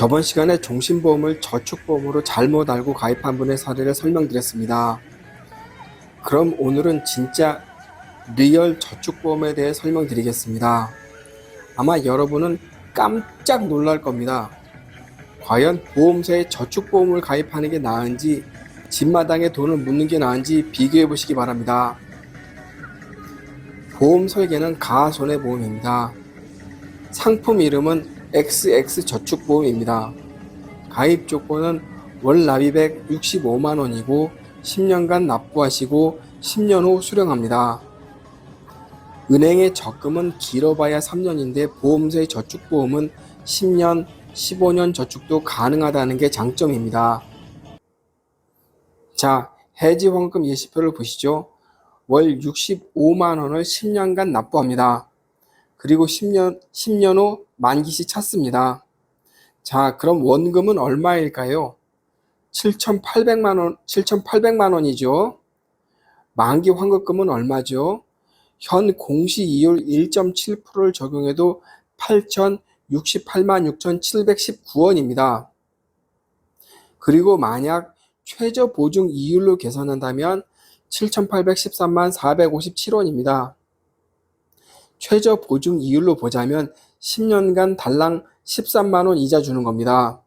저번 시간에 종신보험을 저축보험으로 잘못 알고 가입한 분의 사례를 설명드렸습니다. 그럼 오늘은 진짜 리얼 저축보험에 대해 설명드리겠습니다. 아마 여러분은 깜짝 놀랄 겁니다. 과연 보험사에 저축보험을 가입하는 게 나은지 집마당에 돈을 묻는 게 나은지 비교해 보시기 바랍니다. 보험 설계는 가손해보험입니다. 상품 이름은 XX저축보험입니다. 가입 조건은 월 납입액 65만원이고 10년간 납부하시고 10년 후 수령합니다. 은행의 적금은 길어봐야 3년인데 보험사의 저축보험은 10년, 15년 저축도 가능하다는 게 장점입니다. 자, 해지 환급 예시표를 보시죠. 월 65만원을 10년간 납부합니다. 그리고 10년, 10년 후 만기시 찾습니다. 자, 그럼 원금은 얼마일까요? 7,800만 원, 7,800만 원이죠. 만기 환급금은 얼마죠? 현 공시 이율 1.7%를 적용해도 8,068만 6,719원입니다. 그리고 만약 최저 보증 이율로 계산한다면 7,813만 457원입니다. 최저 보증 이율로 보자면 10년간 달랑 13만원 이자 주는 겁니다.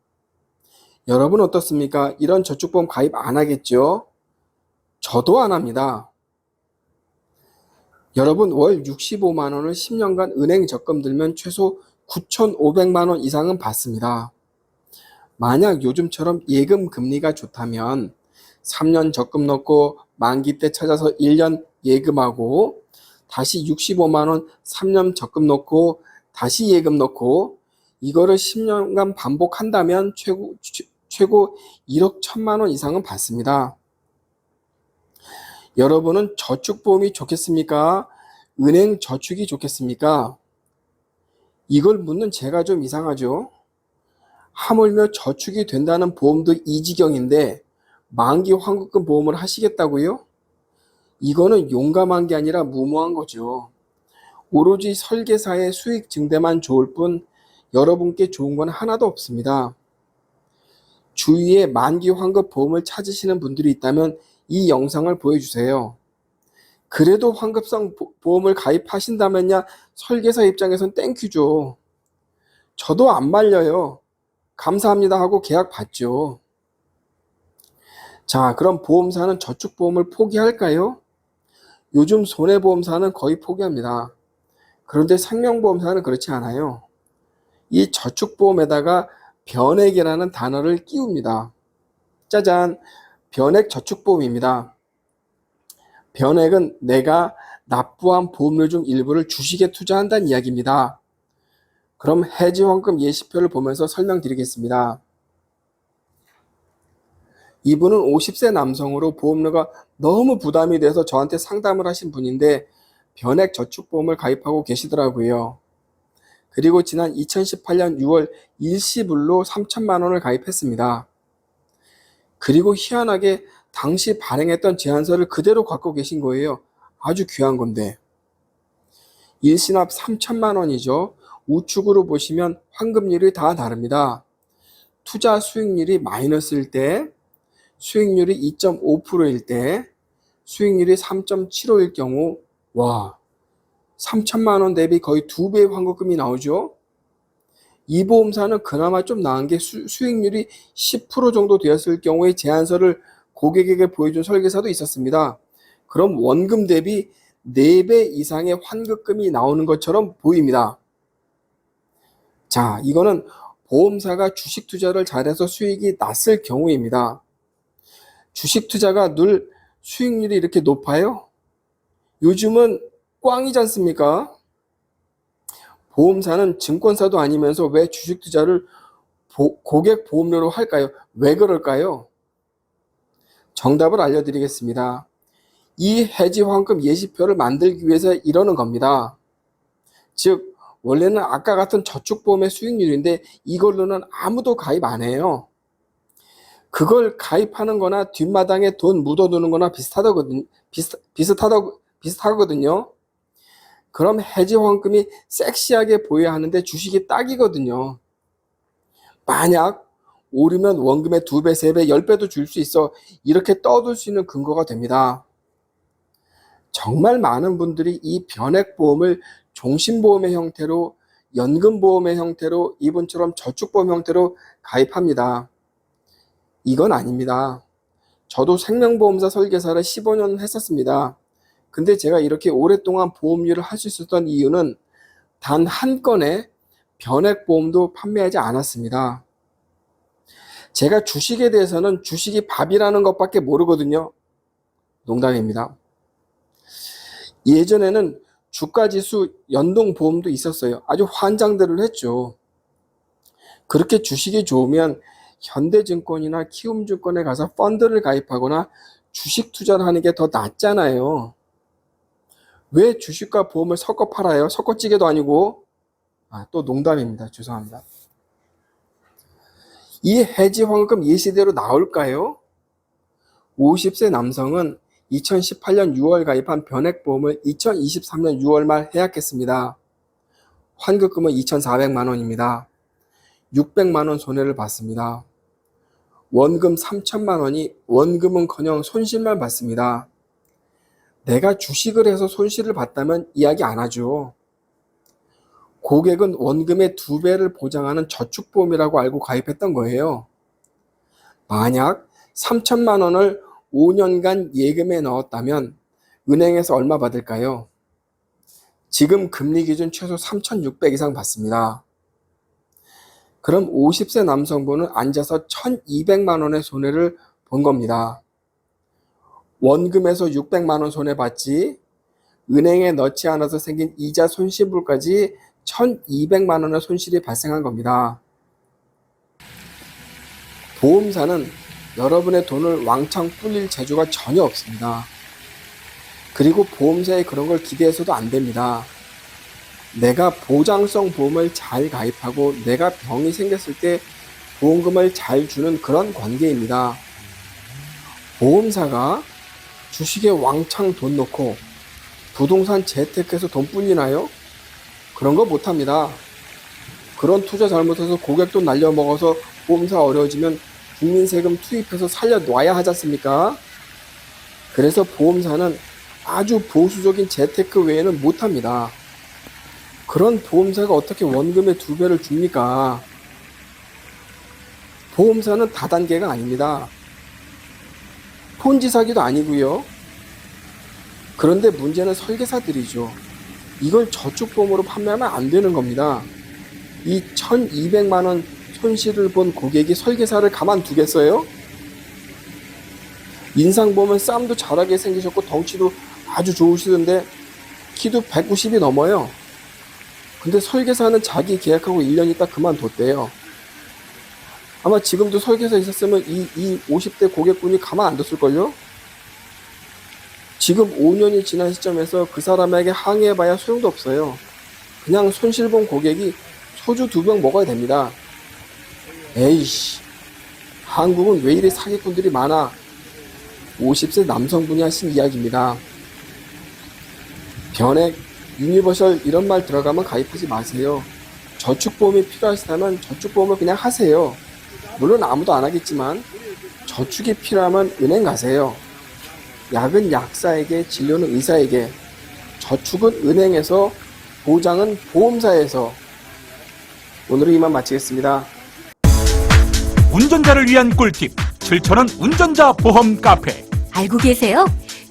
여러분 어떻습니까? 이런 저축보험 가입 안 하겠죠? 저도 안 합니다. 여러분 월 65만원을 10년간 은행 적금 들면 최소 9,500만원 이상은 받습니다. 만약 요즘처럼 예금 금리가 좋다면 3년 적금 넣고 만기 때 찾아서 1년 예금하고 다시 65만원 3년 적금 넣고 다시 예금 넣고 이거를 10년간 반복한다면 최고, 최고 1억 1천만원 이상은 받습니다. 여러분은 저축보험이 좋겠습니까? 은행 저축이 좋겠습니까? 이걸 묻는 제가 좀 이상하죠? 하물며 저축이 된다는 보험도 이 지경인데 만기 환급금 보험을 하시겠다고요? 이거는 용감한 게 아니라 무모한 거죠. 오로지 설계사의 수익 증대만 좋을 뿐 여러분께 좋은 건 하나도 없습니다. 주위에 만기 환급 보험을 찾으시는 분들이 있다면 이 영상을 보여주세요. 그래도 환급성 보험을 가입하신다면야 설계사 입장에선 땡큐죠. 저도 안 말려요. 감사합니다 하고 계약 받죠. 자, 그럼 보험사는 저축보험을 포기할까요? 요즘 손해보험사는 거의 포기합니다. 그런데 생명보험사는 그렇지 않아요. 이 저축보험에다가 변액이라는 단어를 끼웁니다. 짜잔, 변액 저축보험입니다. 변액은 내가 납부한 보험료 중 일부를 주식에 투자한다는 이야기입니다. 그럼 해지원금 예시표를 보면서 설명드리겠습니다. 이분은 50세 남성으로 보험료가 너무 부담이 돼서 저한테 상담을 하신 분인데 변액 저축보험을 가입하고 계시더라고요. 그리고 지난 2018년 6월 일시불로 3천만 원을 가입했습니다. 그리고 희한하게 당시 발행했던 제안서를 그대로 갖고 계신 거예요. 아주 귀한 건데. 일시납 3천만 원이죠. 우측으로 보시면 환급률이 다 다릅니다. 투자 수익률이 마이너스일 때, 수익률이 2.5%일 때, 수익률이 3.75일 경우, 와, 3천만 원 대비 거의 두 배의 환급금이 나오죠. 이 보험사는 그나마 좀 나은 게 수, 수익률이 10% 정도 되었을 경우에 제안서를 고객에게 보여준 설계사도 있었습니다. 그럼 원금 대비 4배 이상의 환급금이 나오는 것처럼 보입니다. 자, 이거는 보험사가 주식 투자를 잘해서 수익이 났을 경우입니다. 주식 투자가 늘 수익률이 이렇게 높아요? 요즘은 꽝이지 않습니까? 보험사는 증권사도 아니면서 왜 주식 투자를 보, 고객 보험료로 할까요? 왜 그럴까요? 정답을 알려드리겠습니다. 이 해지 환급 예시표를 만들기 위해서 이러는 겁니다. 즉, 원래는 아까 같은 저축보험의 수익률인데 이걸로는 아무도 가입 안 해요. 그걸 가입하는 거나 뒷마당에 돈 묻어두는 거나 비슷하다거든, 비슷, 비슷하다, 비슷하거든요. 그럼 해지 환급이 섹시하게 보여야 하는데 주식이 딱이거든요. 만약 오르면 원금의 2배, 3배, 10배도 줄 수 있어 이렇게 떠들 수 있는 근거가 됩니다. 정말 많은 분들이 이 변액보험을 종신보험의 형태로 연금보험의 형태로 이분처럼 저축보험 형태로 가입합니다. 이건 아닙니다. 저도 생명보험사 설계사를 15년 했었습니다. 근데 제가 이렇게 오랫동안 보험료를 할 수 있었던 이유는 단 한 건의 변액보험도 판매하지 않았습니다. 제가 주식에 대해서는 주식이 밥이라는 것밖에 모르거든요. 농담입니다. 예전에는 주가 지수 연동 보험도 있었어요. 아주 환장들을 했죠. 그렇게 주식이 좋으면 현대증권이나 키움증권에 가서 펀드를 가입하거나 주식 투자를 하는 게 더 낫잖아요. 왜 주식과 보험을 섞어 팔아요? 섞어찌개도 아니고. 아, 또 농담입니다. 죄송합니다. 이 해지 환급 예시대로 나올까요? 50세 남성은 2018년 6월 가입한 변액보험을 2023년 6월 말 해약했습니다. 환급금은 2,400만 원입니다. 600만 원 손해를 봤습니다. 원금 3천만 원이 원금은커녕 손실만 받습니다. 내가 주식을 해서 손실을 봤다면 이야기 안 하죠. 고객은 원금의 두 배를 보장하는 저축보험이라고 알고 가입했던 거예요. 만약 3천만 원을 5년간 예금에 넣었다면 은행에서 얼마 받을까요? 지금 금리 기준 최소 3,600 이상 받습니다. 그럼 50세 남성분은 앉아서 1,200만 원의 손해를 본 겁니다. 원금에서 600만 원 손해 봤지, 은행에 넣지 않아서 생긴 이자 손실분까지 1,200만 원의 손실이 발생한 겁니다. 보험사는 여러분의 돈을 왕창 불릴 재주가 전혀 없습니다. 그리고 보험사에 그런 걸 기대해서도 안 됩니다. 내가 보장성 보험을 잘 가입하고 내가 병이 생겼을 때 보험금을 잘 주는 그런 관계입니다. 보험사가 주식에 왕창 돈 넣고 부동산 재테크에서 돈 불리나요? 그런 거 못합니다. 그런 투자 잘못해서 고객 돈 날려먹어서 보험사 어려워지면 국민 세금 투입해서 살려놔야 하지 않습니까? 그래서 보험사는 아주 보수적인 재테크 외에는 못합니다. 그런 보험사가 어떻게 원금의 두 배를 줍니까? 보험사는 다단계가 아닙니다. 폰지 사기도 아니고요. 그런데 문제는 설계사들이죠. 이걸 저축보험으로 판매하면 안 되는 겁니다. 이 1200만 원 손실을 본 고객이 설계사를 가만두겠어요? 인상보험은 쌈도 잘하게 생기셨고 덩치도 아주 좋으시던데 키도 190이 넘어요. 근데 설계사는 자기 계약하고 1년 있다 그만뒀대요. 아마 지금도 설계사 있었으면 이, 이 50대 고객분이 가만 안 뒀을걸요? 지금 5년이 지난 시점에서 그 사람에게 항의해봐야 소용도 없어요. 그냥 손실 본 고객이 소주 두 병 먹어야 됩니다. 에이씨, 한국은 왜 이리 사기꾼들이 많아? 50세 남성분이 하신 이야기입니다. 변액, 유니버셜 이런 말 들어가면 가입하지 마세요. 저축보험이 필요하시다면 저축보험을 그냥 하세요. 물론 아무도 안 하겠지만 저축이 필요하면 은행 가세요. 약은 약사에게, 진료는 의사에게, 저축은 은행에서, 보장은 보험사에서. 오늘은 이만 마치겠습니다. 운전자를 위한 꿀팁 7,000원 운전자 보험 카페 알고 계세요?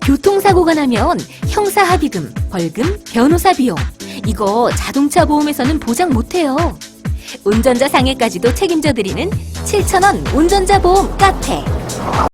교통사고가 나면 형사합의금, 벌금, 변호사 비용. 이거 자동차 보험에서는 보장 못해요. 운전자 상해까지도 책임져 드리는 7,000원 운전자 보험 카페.